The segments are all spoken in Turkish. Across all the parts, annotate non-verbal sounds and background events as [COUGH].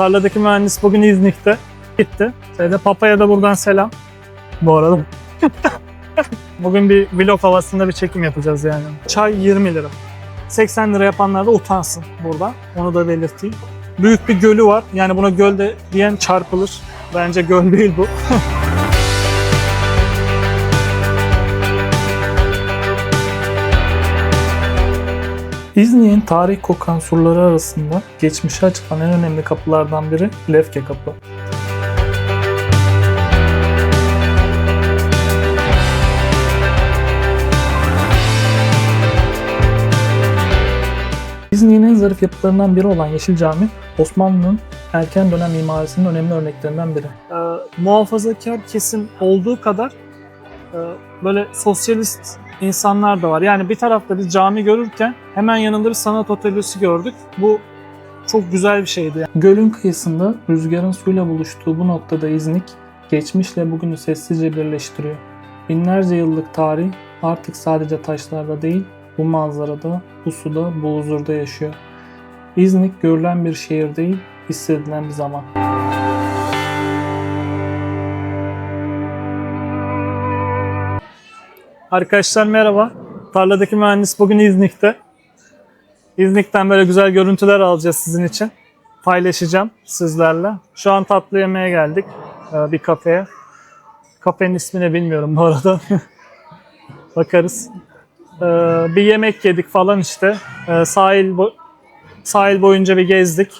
Tarladaki mühendis bugün İznik'te gitti. Şeyde Papa'ya da buradan selam. Bu arada. [LAUGHS] bugün bir vlog havasında bir çekim yapacağız yani. Çay 20 lira. 80 lira yapanlar da utansın burada. Onu da belirteyim. Büyük bir gölü var. Yani buna göl de diyen çarpılır. Bence göl değil bu. [LAUGHS] İznik'in tarih kokan surları arasında geçmişe açılan en önemli kapılardan biri Lefke Kapı. İznik'in en zarif yapılarından biri olan Yeşil Cami, Osmanlı'nın erken dönem mimarisinin önemli örneklerinden biri. Ee, muhafazakar kesim olduğu kadar e, böyle sosyalist insanlar da var. Yani bir tarafta biz cami görürken hemen yanında bir sanat atölyesi gördük. Bu çok güzel bir şeydi. Gölün kıyısında rüzgarın suyla buluştuğu bu noktada İznik, geçmişle bugünü sessizce birleştiriyor. Binlerce yıllık tarih artık sadece taşlarda değil, bu manzarada, bu suda, bu huzurda yaşıyor. İznik görülen bir şehir değil, hissedilen bir zaman. Arkadaşlar merhaba. Tarladaki mühendis bugün İznik'te. İznik'ten böyle güzel görüntüler alacağız sizin için. Paylaşacağım sizlerle. Şu an tatlı yemeğe geldik ee, bir kafeye. Kafenin ismini bilmiyorum bu arada. [LAUGHS] Bakarız. Ee, bir yemek yedik falan işte. Ee, sahil bo- sahil boyunca bir gezdik.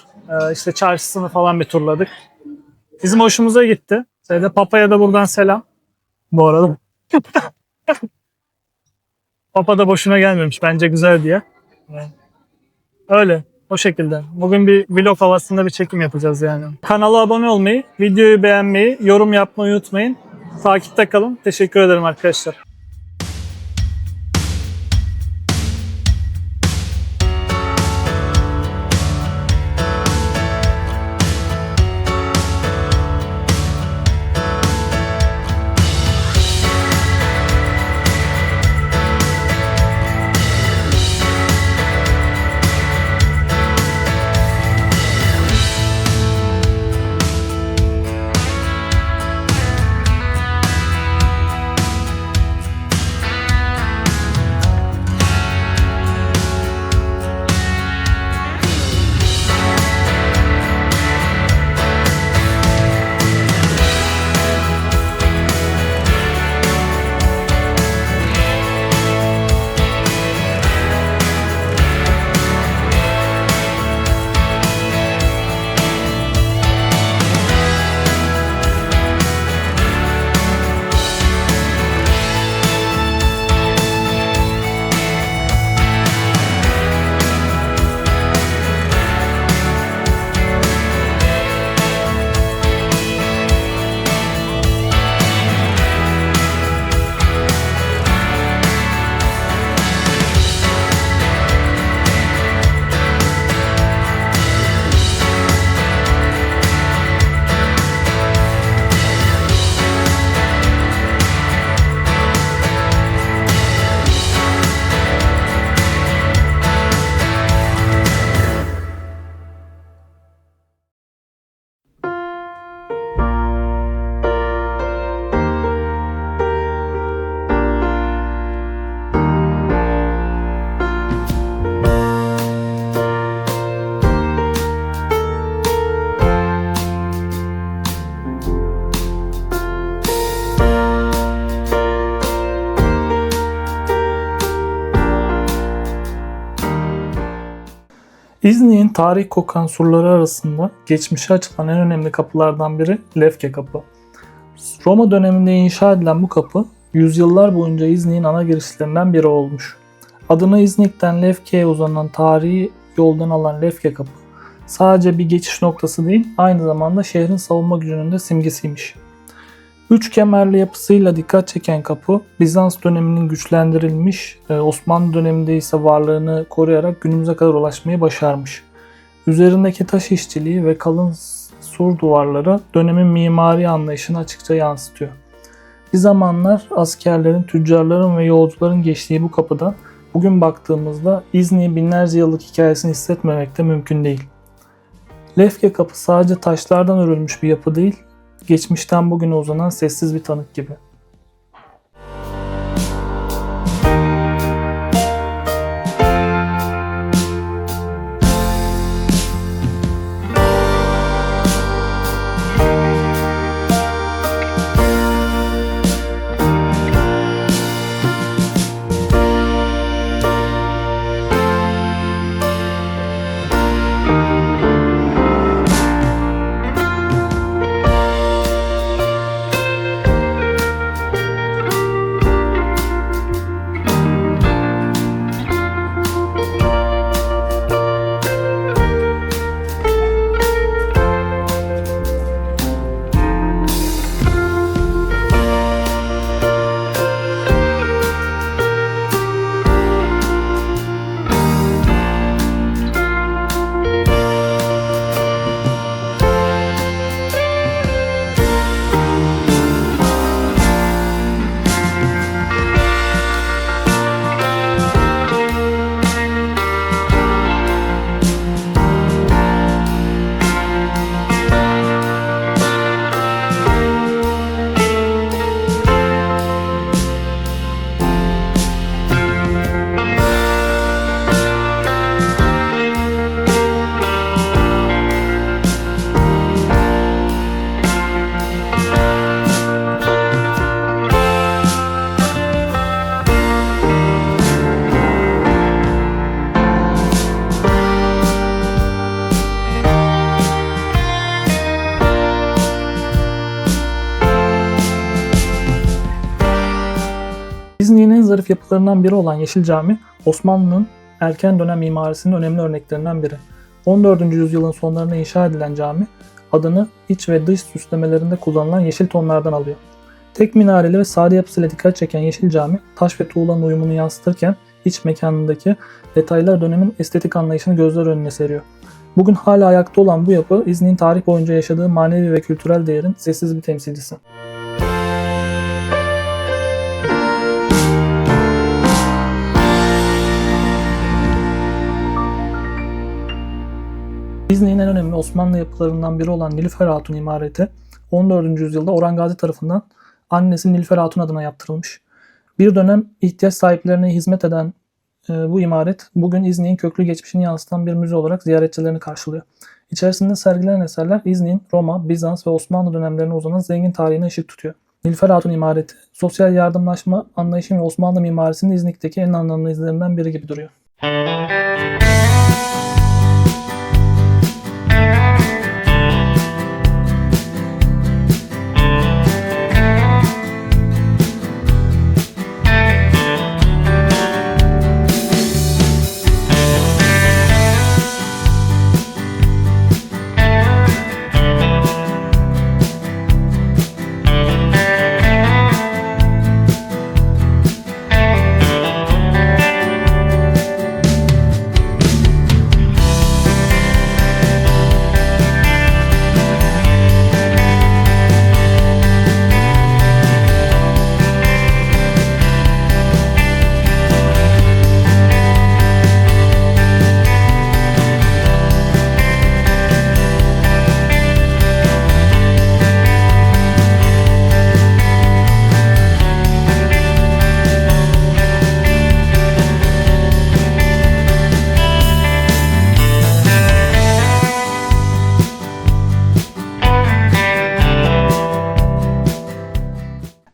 İşte çarşısını falan bir turladık. Bizim hoşumuza gitti. Şeyde Papa'ya da buradan selam. Bu arada. [LAUGHS] Papa da boşuna gelmemiş. Bence güzel diye. Öyle. O şekilde. Bugün bir vlog havasında bir çekim yapacağız yani. Kanala abone olmayı, videoyu beğenmeyi, yorum yapmayı unutmayın. Takipte kalın. Teşekkür ederim arkadaşlar. İznik'in tarih kokan surları arasında geçmişe açılan en önemli kapılardan biri Lefke Kapı. Roma döneminde inşa edilen bu kapı yüzyıllar boyunca İznik'in ana girişlerinden biri olmuş. Adını İznik'ten Lefke'ye uzanan tarihi yoldan alan Lefke Kapı sadece bir geçiş noktası değil aynı zamanda şehrin savunma gücünün de simgesiymiş. Üç kemerli yapısıyla dikkat çeken kapı Bizans döneminin güçlendirilmiş, e, Osmanlı döneminde ise varlığını koruyarak günümüze kadar ulaşmayı başarmış. Üzerindeki taş işçiliği ve kalın sur duvarları dönemin mimari anlayışını açıkça yansıtıyor. Bir zamanlar askerlerin, tüccarların ve yolcuların geçtiği bu kapıdan bugün baktığımızda İznik'in binlerce yıllık hikayesini hissetmemek de mümkün değil. Lefke kapı sadece taşlardan örülmüş bir yapı değil, geçmişten bugüne uzanan sessiz bir tanık gibi. Yapılarından biri olan Yeşil Cami, Osmanlı'nın erken dönem mimarisinin önemli örneklerinden biri. 14. yüzyılın sonlarında inşa edilen cami, adını iç ve dış süslemelerinde kullanılan yeşil tonlardan alıyor. Tek minareli ve sade yapısıyla dikkat çeken Yeşil Cami, taş ve tuğlanın uyumunu yansıtırken iç mekanındaki detaylar dönemin estetik anlayışını gözler önüne seriyor. Bugün hala ayakta olan bu yapı, İznik'in tarih boyunca yaşadığı manevi ve kültürel değerin sessiz bir temsilcisi. İznik'in en önemli Osmanlı yapılarından biri olan Nilüfer Hatun imareti 14. yüzyılda Orhan Gazi tarafından annesi Nilüfer Hatun adına yaptırılmış. Bir dönem ihtiyaç sahiplerine hizmet eden e, bu imaret bugün İznik'in köklü geçmişini yansıtan bir müze olarak ziyaretçilerini karşılıyor. İçerisinde sergilenen eserler İznik'in Roma, Bizans ve Osmanlı dönemlerine uzanan zengin tarihine ışık tutuyor. Nilüfer Hatun imareti, sosyal yardımlaşma anlayışı ve Osmanlı mimarisinin İznik'teki en anlamlı izlerinden biri gibi duruyor.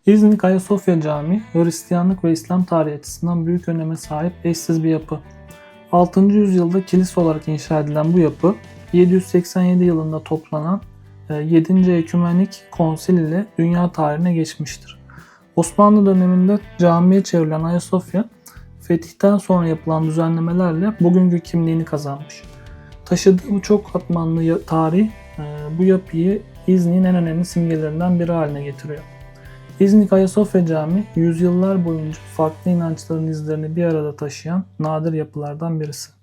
İznik Ayasofya Camii, Hristiyanlık ve İslam tarihi açısından büyük öneme sahip eşsiz bir yapı. 6. yüzyılda kilise olarak inşa edilen bu yapı, 787 yılında toplanan 7. Ekümenik Konsil ile dünya tarihine geçmiştir. Osmanlı döneminde camiye çevrilen Ayasofya, fetihten sonra yapılan düzenlemelerle bugünkü kimliğini kazanmış. Taşıdığı bu çok katmanlı tarih e, bu yapıyı İznik'in en önemli simgelerinden biri haline getiriyor. İznik Ayasofya Camii, yüzyıllar boyunca farklı inançların izlerini bir arada taşıyan nadir yapılardan birisi.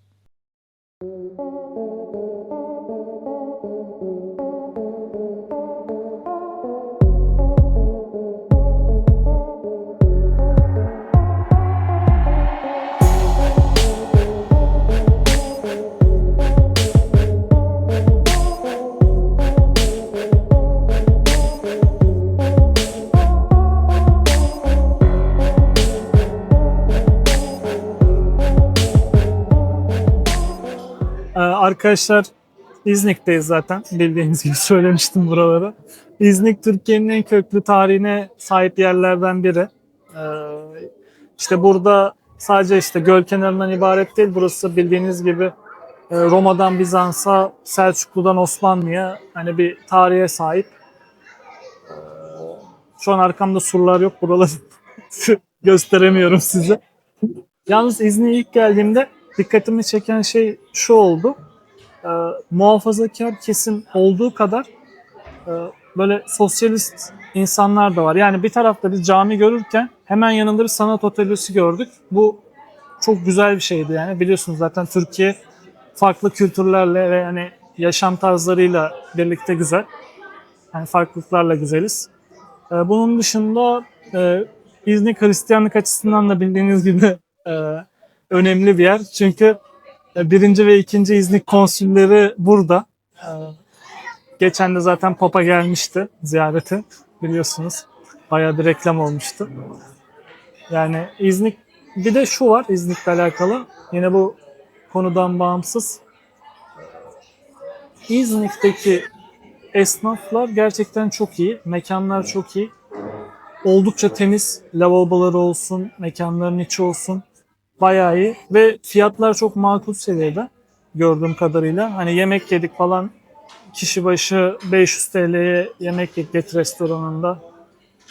Arkadaşlar İznik'teyiz zaten. Bildiğiniz gibi söylemiştim buraları. İznik Türkiye'nin en köklü tarihine sahip yerlerden biri. Ee, işte burada sadece işte göl kenarından ibaret değil. Burası bildiğiniz gibi e, Roma'dan Bizans'a, Selçuklu'dan Osmanlı'ya hani bir tarihe sahip. Ee, Şu an arkamda surlar yok. Buraları [LAUGHS] gösteremiyorum size. Yalnız İznik'e ilk geldiğimde dikkatimi çeken şey şu oldu. Ee, muhafazakar kesim olduğu kadar e, böyle sosyalist insanlar da var. Yani bir tarafta biz cami görürken hemen yanında bir sanat atölyesi gördük. Bu çok güzel bir şeydi yani. Biliyorsunuz zaten Türkiye farklı kültürlerle ve yani yaşam tarzlarıyla birlikte güzel. Yani farklılıklarla güzeliz. Ee, bunun dışında e, İznik Hristiyanlık açısından da bildiğiniz gibi e, önemli bir yer. Çünkü e, birinci ve ikinci İznik konsülleri burada. E, geçen de zaten Papa gelmişti ziyarete biliyorsunuz. Bayağı bir reklam olmuştu. Yani İznik bir de şu var İznik'le alakalı. Yine bu konudan bağımsız. İznik'teki esnaflar gerçekten çok iyi. Mekanlar çok iyi. Oldukça temiz. Lavaboları olsun, mekanların içi olsun. Bayağı iyi. Ve fiyatlar çok makul seviyede gördüğüm kadarıyla. Hani yemek yedik falan kişi başı 500 TL'ye yemek yedik restoranında.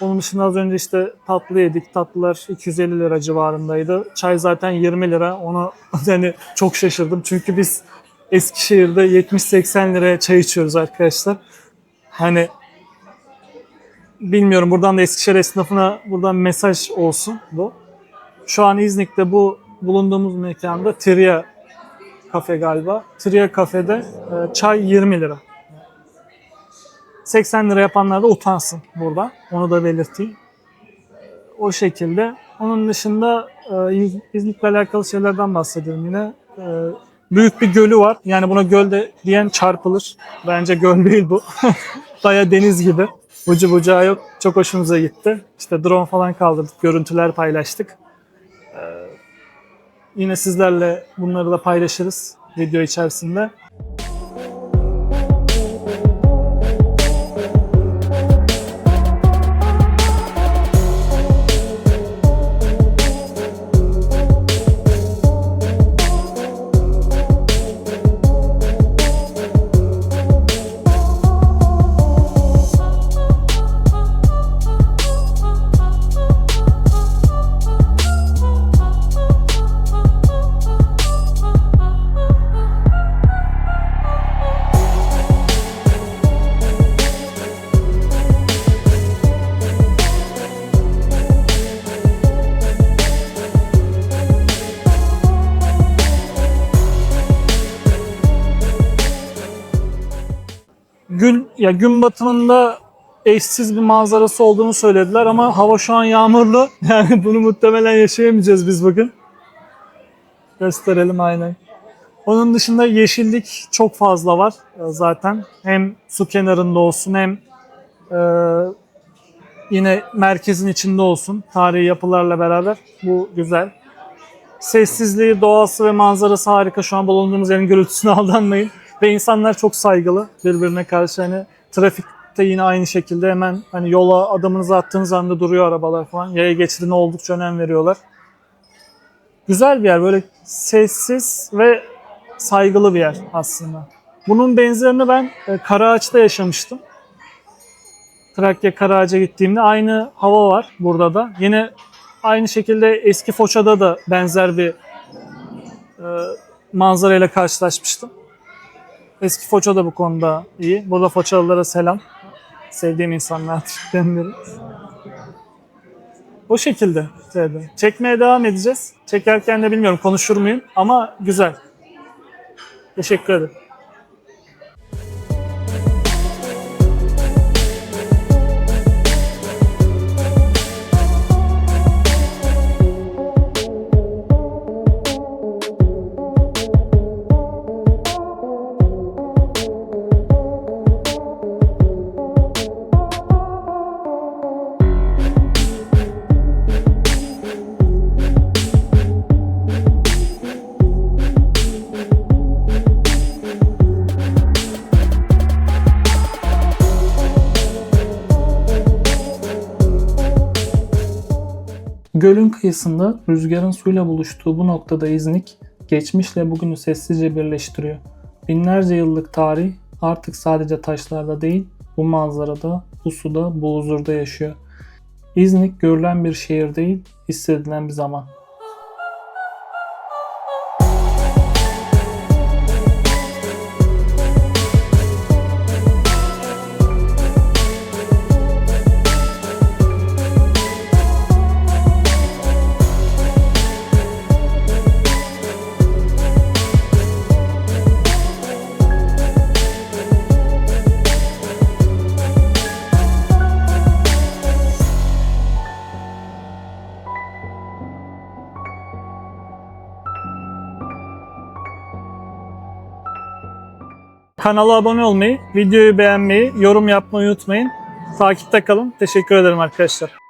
Onun dışında az önce işte tatlı yedik. Tatlılar 250 lira civarındaydı. Çay zaten 20 lira. Onu [LAUGHS] hani çok şaşırdım. Çünkü biz Eskişehir'de 70-80 liraya çay içiyoruz arkadaşlar. Hani bilmiyorum buradan da Eskişehir esnafına buradan mesaj olsun bu. Şu an İznik'te bu bulunduğumuz mekanda Tria kafe galiba. Tria kafede e, çay 20 lira. 80 lira yapanlar da utansın burada. Onu da belirteyim. O şekilde. Onun dışında e, İznik'le alakalı şeylerden bahsedelim yine. E, büyük bir gölü var. Yani buna göl de diyen çarpılır. Bence göl [LAUGHS] değil bu. Baya deniz gibi. Ucu bucağı yok. Çok hoşumuza gitti. İşte drone falan kaldırdık. Görüntüler paylaştık. Yine sizlerle bunları da paylaşırız video içerisinde. Ya gün batımında eşsiz bir manzarası olduğunu söylediler ama hava şu an yağmurlu. [LAUGHS] Yani bunu muhtemelen yaşayamayacağız biz bugün. Gösterelim aynen. Onun dışında yeşillik çok fazla var e, zaten. Hem su kenarında olsun hem e, yine merkezin içinde olsun. Tarihi yapılarla beraber. Bu güzel. Sessizliği, doğası ve manzarası harika. Şu an bulunduğumuz yerin gürültüsüne [LAUGHS] aldanmayın. Ve insanlar çok saygılı birbirine karşı. Hani trafikte yine aynı şekilde hemen hani yola adımınızı attığınız anda duruyor arabalar falan. Yaya geçidine oldukça önem veriyorlar. Güzel bir yer. Böyle sessiz ve saygılı bir yer aslında. Bunun benzerini ben e, Karaağaç'ta yaşamıştım. Trakya Karaağaç'a gittiğimde aynı hava var burada da. Yine aynı şekilde eski Foça'da da benzer bir e, manzarayla karşılaşmıştım. Eski Foça da bu konuda iyi. Burada Foçalılara selam. Sevdiğim insanlardan [LAUGHS] biri. O şekilde. şeyde. Çekmeye devam edeceğiz. Çekerken de bilmiyorum konuşur muyum ama güzel. Teşekkür ederim. Gölün kıyısında rüzgarın suyla buluştuğu bu noktada İznik, geçmişle bugünü sessizce birleştiriyor. Binlerce yıllık tarih artık sadece taşlarda değil, bu manzarada, bu suda, bu huzurda yaşıyor. İznik görülen bir şehir değil, hissedilen bir zaman. Kanala abone olmayı, videoyu beğenmeyi, yorum yapmayı unutmayın. Takipte kalın. Teşekkür ederim arkadaşlar.